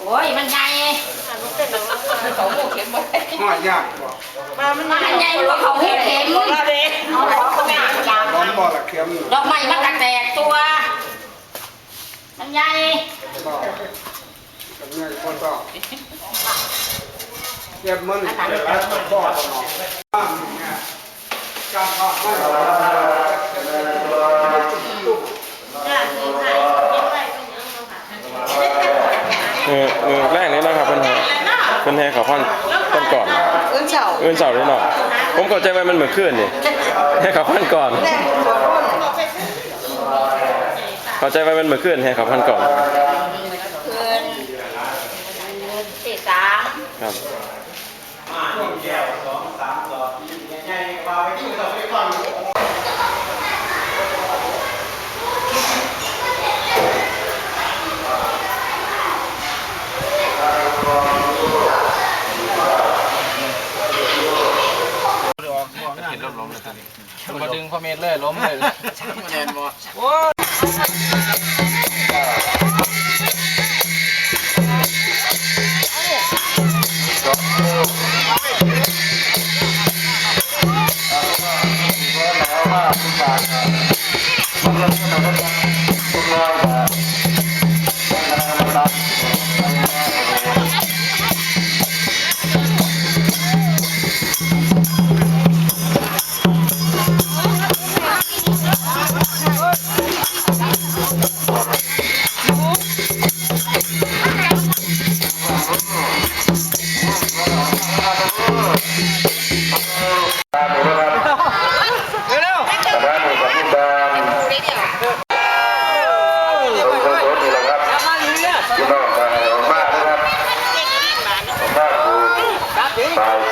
โอ้ยมันใหญ่เขาโมเข็มบ่ได้ห้อยยากบ่มันใหญ่กว่าเขาเห็ดเข็มเอาหัวเขาแม่ยาวร้อนบ่ละเข็มดอกไม้มันกระแตกตัว มันใหญ่ก็กับเนี่ยคนก็เก็บมันเดี๋ยวแล้วก็บ่บ่เนาะบ้านเนี่ยการพาไม่หรอก เออเออแรกนี้นะครับเพิ่นให้เพิ่นให้เขาพันพันก่อนเอื้นเช้าเอื้นเสาร์นิดหน่อยผมเข้าใจว่ามันเหมือนคลื่นนี่ให้เขาพันก่อนแรกสองคนเข้าใจว่ามันเหมือนคลื่นให้เขาพันก่อนคืนสี่สามครั บมาดึงพอเมธเลยล้มเลยแนนบอ